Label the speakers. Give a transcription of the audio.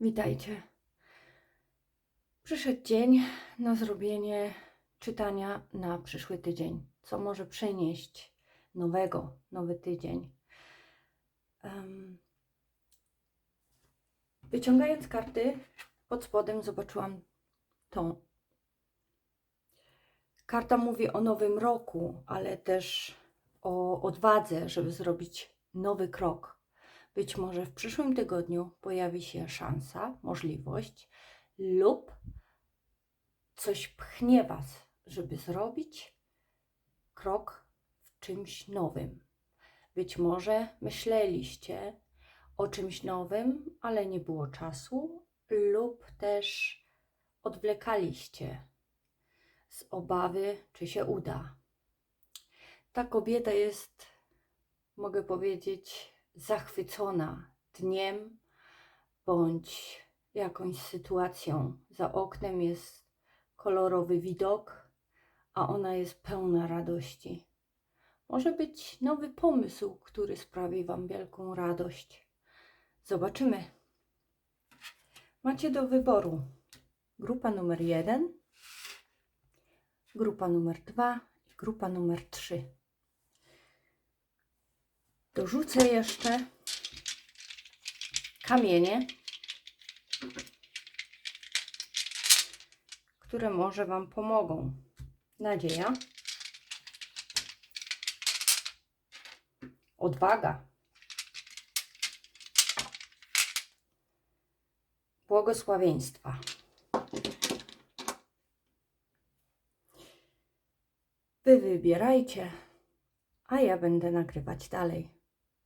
Speaker 1: Witajcie. Przyszedł dzień na zrobienie czytania na przyszły tydzień. Co może przynieść nowego, nowy tydzień. Em, wyciągając karty, pod spodem zobaczyłam tą. Karta mówi o nowym roku, ale też o odwadze, żeby zrobić nowy krok. Być może w przyszłym tygodniu pojawi się szansa, możliwość lub coś pchnie Was, żeby zrobić krok w czymś nowym. Być może myśleliście o czymś nowym, ale nie było czasu, lub też odwlekaliście z obawy, czy się uda. Ta kobieta jest, mogę powiedzieć, zachwycona dniem bądź jakąś sytuacją. Za oknem jest kolorowy widok, a ona jest pełna radości. Może być nowy pomysł, który sprawi Wam wielką radość. Zobaczymy. Macie do wyboru grupa numer jeden, grupa numer dwa i grupa numer trzy. Dorzucę jeszcze kamienie, które może Wam pomogą. Nadzieja, odwaga, błogosławieństwa. Wy wybierajcie, a ja będę nagrywać dalej.